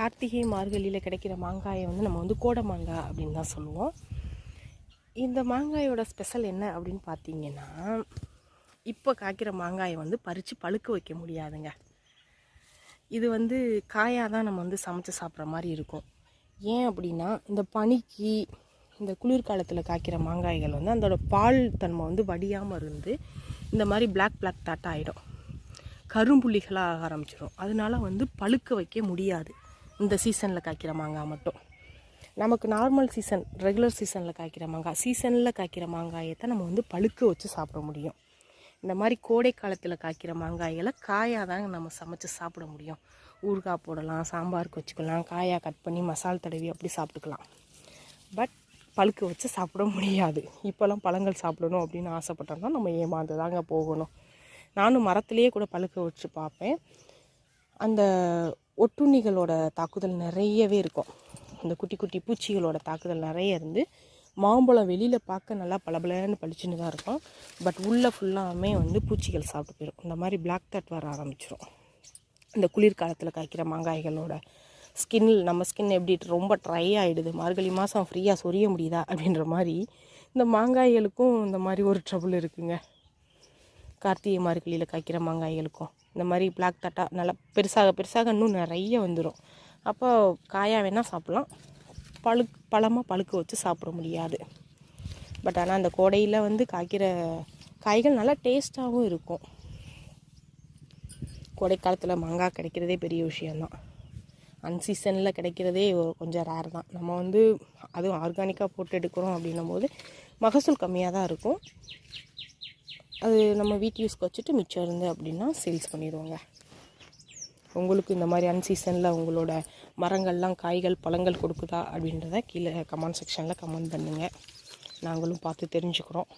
கார்த்திகை மார்கழியில் கிடைக்கிற மாங்காயை வந்து நம்ம வந்து கோடை மாங்காய் அப்படின்னு தான் சொல்லுவோம். இந்த மாங்காயோட ஸ்பெஷல் என்ன அப்படின்னு பார்த்தீங்கன்னா இப்போ காய்க்கிற மாங்காயை வந்து பறித்து பழுக்க வைக்க முடியாதுங்க. இது வந்து காயாக தான் நம்ம வந்து சமைச்சு சாப்பிட்ற மாதிரி இருக்கும். ஏன் அப்படின்னா இந்த பனிக்கு இந்த குளிர்காலத்தில் காய்க்கிற மாங்காய்கள் வந்து அதோட பால் தன்மை வந்து வடியாமல் இருந்து இந்த மாதிரி பிளாக் பிளாக் டாட் ஆகிடும் கரும்புள்ளிகளாக ஆக ஆரம்பிச்சிடும் அதனால வந்து பழுக்க வைக்க முடியாது. இந்த சீசனில் காய்க்கிற மாங்காய் மட்டும். நமக்கு நார்மல் சீசன் ரெகுலர் சீசனில் காய்க்கிற மாங்காய் சீசனில் காய்க்கிற மாங்காயை தான் நம்ம வந்து பழுக்க வச்சு சாப்பிட முடியும். இந்த மாதிரி கோடை காலத்தில் காய்க்கிற மாங்காய்களை காயாக தாங்க நம்ம சமைச்சு சாப்பிட முடியும். ஊறுகாய் போடலாம் சாம்பாருக்கு வச்சுக்கலாம் காயாக கட் பண்ணி மசால் தடவி அப்படி சாப்பிட்டுக்கலாம். பட் பழுக்க வச்சு சாப்பிட முடியாது. இப்போல்லாம் பழங்கள் சாப்பிடணும் அப்படின்னு ஆசைப்பட்டோம்னா நம்ம ஏமாந்து தாங்க போகணும். நானும் மரத்துலேயே கூட பழுக்க வச்சு பார்ப்பேன். அந்த ஒட்டுண்ணிகளோட தாக்குதல் நிறையவே இருக்கும். இந்த குட்டி குட்டி பூச்சிகளோட தாக்குதல் நிறைய இருந்து மாம்பழம் வெளியில் பார்க்க நல்லா பளபளன்னு பளிச்சுன்னு தான் இருக்கும். பட் உள்ளே ஃபுல்லாமே வந்து பூச்சிகள் சாப்பிட்டு போயிடும் இந்த மாதிரி பிளாக் தட் வர ஆரம்பிச்சிடும் இந்த குளிர்காலத்தில் காய்க்கிற மாங்காய்களோட ஸ்கின் நம்ம ஸ்கின் எப்படி ரொம்ப ட்ரை ஆகிடுது மார்கழி மாதம் ஃப்ரீயாக சொரிய முடியுதா அப்படின்ற மாதிரி இந்த மாங்காய்களுக்கும் இந்த மாதிரி ஒரு ட்ரபுள் இருக்குங்க. கார்த்திகை மார்கழியில் காய்க்கிற மாங்காய்களுக்கும். இந்த மாதிரி பிளாக் தட்டா நல்லா பெருசாக பெருசாக இன்னும் நிறைய வந்துடும் அப்போ காயாக வேணால் சாப்பிட்லாம். பழுக் பழமாக பழுக்க வச்சு சாப்பிட முடியாது. பட் ஆனால் அந்த கோடையில் வந்து காய்க்கிற காய்கள் நல்லா டேஸ்ட்டாகவும் இருக்கும். கோடைக்காலத்தில் மாங்காய் கிடைக்கிறதே பெரிய விஷயந்தான் அன்சீசனில் கிடைக்கிறதே கொஞ்சம் ரேர் தான். நம்ம வந்து அதுவும் ஆர்கானிக்காக போட்டு எடுக்கிறோம் அப்படின்னும் போது மகசூல் கம்மியாக தான் இருக்கும். அது நம்ம வீட்டு யூஸ்க்கு வச்சுட்டு மிச்சம் இருந்து அப்படின்னா சேல்ஸ் பண்ணிடுவோங்க. உங்களுக்கு இந்த மாதிரி அன்சீசனில் உங்களோட மரங்கள்லாம் காய்கள் பழங்கள் கொடுக்குதா அப்படின்றத கீழே கமெண்ட் செக்ஷனில் கமெண்ட் பண்ணுங்கள் நாங்களும் பார்த்து தெரிஞ்சுக்கிறோம்.